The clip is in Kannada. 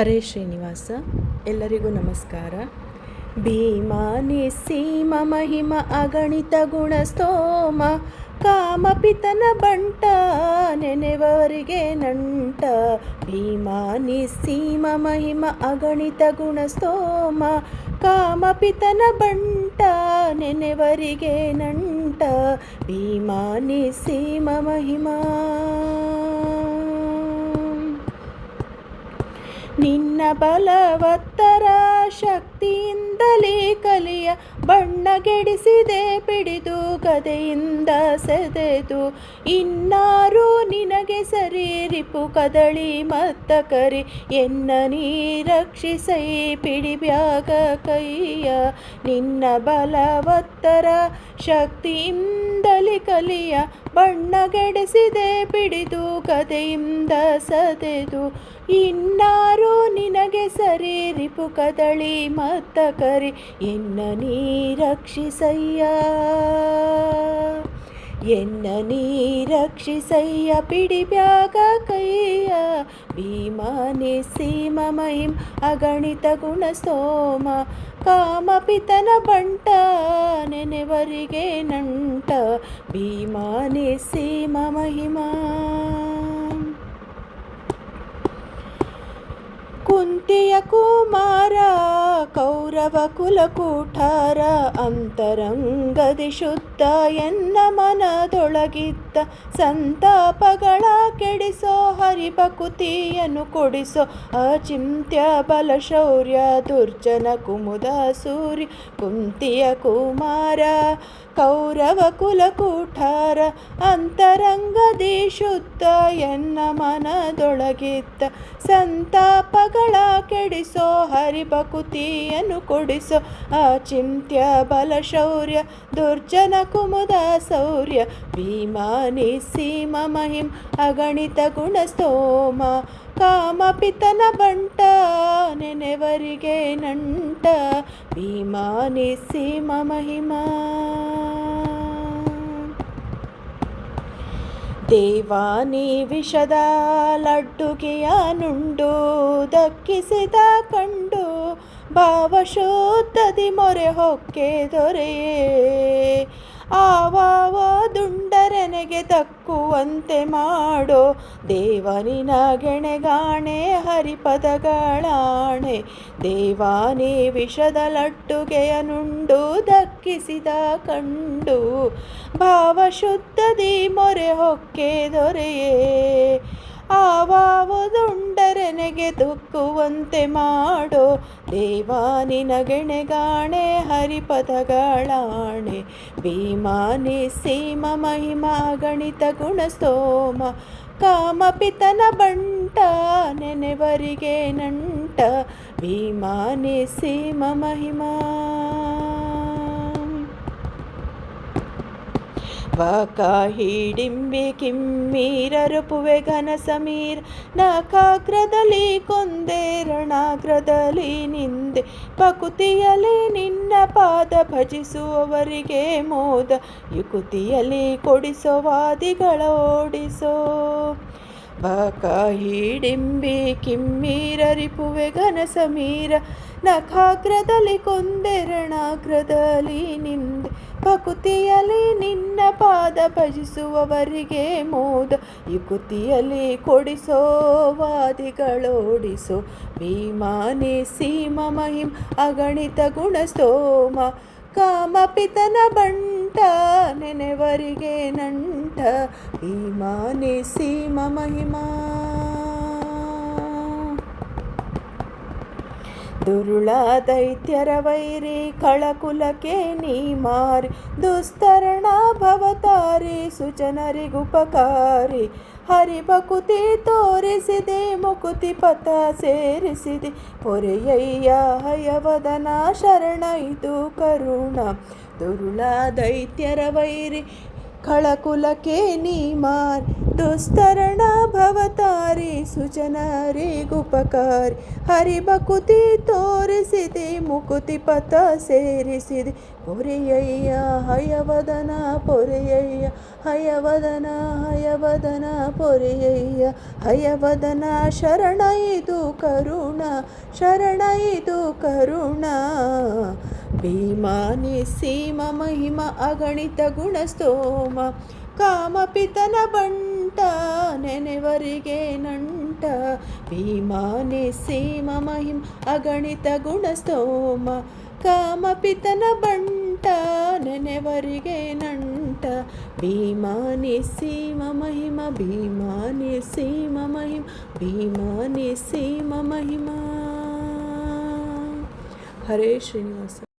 ಹರೇ ಶ್ರೀನಿವಾಸ, ಎಲ್ಲರಿಗೂ ನಮಸ್ಕಾರ. ಭೀಮಾನಿ ಸೀಮ, ಮಹಿಮ, ಅಗಣಿತ ಗುಣ, ಸ್ತೋಮ ಕಾಮಪಿತನ ಬಂಟ, ನೆನೆವರಿಗೆ ನಂಟ. ಭೀಮಾನಿ ಸೀಮ, ಮಹಿಮ, ಅಗಣಿತ ಗುಣ, ಸ್ತೋಮ ಕಾಮಪಿತನ ಬಂಟ, ನೆನೆವರಿಗೆ ನಂಟ. ಭೀಮಾನಿ ಸೀಮ, ಮಹಿಮಾ. ನಿನ್ನ ಬಲವತ್ತರ ಶಕ್ತಿಯಿಂದಲೇ ಕಲಿಯ ಬಣ್ಣಗೆಡಿಸಿದೆ ಪಿಡಿದು ಗದೆಯಿಂದ ಸೆದೆದು. ಇನ್ನಾರು ನಿನಗೆ ಸರಿ ರಿಪು ಕದಳಿ ಮತ್ತ ಕರಿ. ಎನ್ನ ನೀ ರಕ್ಷಿಸೈ ಪಿಡಿಬ್ಯಾಗ ಕೈಯ. ನಿನ್ನ ಬಲವತ್ತರ ಶಕ್ತಿಯಿಂದಲೇ ಕಲಿಯ ಬಣ್ಣಗೆಡಿಸಿದೆ ಬಿಡಿದು ಕದೆಯಿಂದ ಸದೆದು ಇನ್ನಾರು ನಿನಗೆ ಸರಿ, ರಿಪು ಕದಳಿ ಮತ್ತ ಕರಿ, ಎನ್ನ ನೀ ರಕ್ಷಿಸಯ್ಯ? ಎನ್ನ ನೀ ರಕ್ಷಿಸಯ್ಯ ಪಿಡಿಬ್ಯಾಗ ಕೈಯ ಭೀಮಾನಿ ಸೀಮ ಮಹಿಂ ಅಗಣಿತ ಗುಣ ಸೋಮ ಕಾಮಪಿತನ ಬಂಟ ನೆನೆವರಿಗೆ ನಂಟ ಭೀಮಾನಿ ಸೀಮ ಮಹಿಮಾ ಕುಂತಿಯ ಕುಮಾರ, ಕೌರವ ಕುಲಕೂಠಾರ, ಅಂತರಂಗದಿ ಶುದ್ಧ ಎನ್ನ ಮನದೊಳಗಿದ್ದ ಸಂತಾಪಗಳ ಕೆಡಿಸೋ, ಹರಿಭಕುತಿಯನ್ನು ಕೊಡಿಸೋ, ಅಚಿಂತ್ಯ ಬಲ ಶೌರ್ಯ ದುರ್ಜನ ಕುಮುದ ಸೂರ್ಯ ಕುಂತಿಯ ಕುಮಾರ, ಕೌರವ ಕುಲಕೂಠಾರ, ಅಂತರಂಗದಿ ಶುದ್ಧ ಎನ್ನ ಮನದೊಳಗಿದ್ದ ಸಂತಾಪಗಳ ಕೆಡಿಸೋ, ಹರಿಭಕುತಿಯನ್ನು ಕೊಡಿಸೋ ಅಚಿಂತ್ಯ ಬಲ ಶೌರ್ಯ, ದುರ್ಜನ ಕುಮುದ ಸೌರ್ಯ, ಭೀಮಾನಿ ಸೀಮ ಮಹಿಂ, ಅಗಣಿತ ಗುಣ ಸ್ತೋಮ, ಕಾಮಪಿತನ ಬಂಟ, ನೆನೆವರಿಗೆ ನಂಟ, ಭೀಮಾನಿ ಸೀಮ ಮಹಿಮಾ. ದೇವಾನಿ ವಿಷದ ಲಡ್ಡುಗೆಯ ನುಂಡು ದಕ್ಕಿಸಿದ ಕಂಡು ಭಾವಶೋಧದಿ ಮೊರೆ ಹೊಕ್ಕೆ ದೊರೆಯೇ. ಆವಾವ ದುಂಡರೆನೆಗೆ ದಕ್ಕುವಂತೆ ಮಾಡೋ ದೇವನಿನ ಗೆಣೆಗಾಣೆ, ಹರಿಪದಗಳಾಣೆ. ದೇವಾನಿ, ವಿಷದ ಲಟ್ಟುಗೆಯ ನುಂಡು ದಕ್ಕಿಸಿದ ಕಂಡು, ಭಾವಶುದ್ಧದಿ ಮೊರೆ ಹೊಕ್ಕೆ ದೊರೆಯೇ. ದುಕ್ಕುವಂತೆ ಮಾಡೋ ದೇವಾನಿನ ನಿನಗೆಣೆಗಾಣೆ ಹರಿಪದಗಳಾಣೆ. ಭೀಮಾನಿ ಸೀಮ, ಮಹಿಮಾ, ಗಣಿತ ಗುಣ ಗುಣಸ್ತೋಮ. ಕಾಮಪಿತನ ಬಂಟ ನೆನೆವರಿಗೆ ನಂಟ. ಭೀಮಾನಿ ಸೀಮ, ಮಹಿಮಾ. ವಾಕ ಹಿಡಿಂಬಿ ಕಿಮ್ಮೀರರುಪುವೆ ಘನ ಸಮೀರ್. ನಕಾಗ್ರದಲ್ಲಿ ಕೊಂದೆ, ರಣಾಗ್ರದಲ್ಲಿ ನಿಂದೆ. ಪಕುತಿಯಲ್ಲಿ ನಿನ್ನ ಪಾದ ಭಜಿಸುವವರಿಗೆ ಮೋದ. ಯುಕುತಿಯಲ್ಲಿ ಕೊಡಿಸೋವಾದಿಗಳ ಓಡಿಸೋ. ಬಾಕ ಹಿಡಿಂಬಿ ಕಿಮ್ಮೀರರಿಪುವೆ ಘನ ಸಮೀರ. ನಖಾಗ್ರದಲ್ಲಿ ಕೊಂದೆರಣಾಗ್ರದಲ್ಲಿ ನಿಂದೆ. ಭಕುತಿಯಲ್ಲಿ ನಿನ್ನ ಪಾದ ಭಜಿಸುವವರಿಗೆ ಮೋದ. ಯುಕುತಿಯಲ್ಲಿ ಕೊಡಿಸೋ ವಾದಿಗಳೋಡಿಸೋ. ಭೀಮಾನಿ ಸೀಮ ಮಹಿಂ ಅಗಣಿತ ಗುಣ ಸ್ತೋಮ ಕಾಮಪಿತನ ಬಂಟ ನೆನೆವರಿಗೆ ನಂಟ. ಭೀಮಾನಿ ಸೀಮ ಮಹಿಮಾ. ದುರುಳ ದೈತ್ಯರ ವೈರಿ ಕಳಕುಲಕ್ಕೆ ನೀ ಮಾರಿ ದುಸ್ತರಣ ಭವತಾರಿ ಸುಜನರಿಗುಪಕಾರಿ ಹರಿಭಕುತಿ ತೋರಿಸಿದೆ ಮುಕುತಿ ಪಥ ಸೇರಿಸಿದೆ ಪೊರೆಯಯ್ಯ ಹಯವದನ ಶರಣ ಇದು ಕರುಣ ದುರುಳ ದೈತ್ಯರ ವೈರಿ ಕಳಕುಲಕ್ಕೆ ನೀಮಾರ್ ದುಸ್ತರಣ ಭವತಾರಿ ಸುಜನರಿಗುಪಕಾರಿ ಹರಿಬಕುತಿ ತೋರಿಸಿದೆ, ಮುಕುತಿ ಪಥ ಸೇರಿಸಿದೆ. ಪೊರೆಯಯ್ಯ, ಹಯವದನ ಪೊರೆಯಯ್ಯ, ಹಯವದನ ಹಯವದನ ಪೊರೆಯಯ್ಯ, ಹಯವದನ ಶರಣೈದು ಕರುಣ ಶರಣೈದು ಕರುಣ. ಭೀಮಾನಿ ಸೀಮ ಮಹಿಮ ಅಗಣಿತ ಗುಣಸ್ತೋಮ, ಕಾಮಪಿತನ ಬಂಟ ನೆನೆವರಿಗೆ ನಂಟ ಭೀಮಾನಿ ಸೀಮ ಮಹಿಮ ಅಗಣಿತ ಗುಣಸ್ತೋಮ ಕಾಮಪಿತನ ಬಂಟ ನೆನೆವರಿಗೆ ನಂಟ ಭೀಮಾನಿ ಸೀಮ ಮಹಿಮ ಭೀಮಾನಿ ಸೀಮ ಮಹಿಮ ಭೀಮಾನಿ ಸೀಮ ಮಹಿಮ ಹರೇ ಶ್ರೀನಿವಾಸ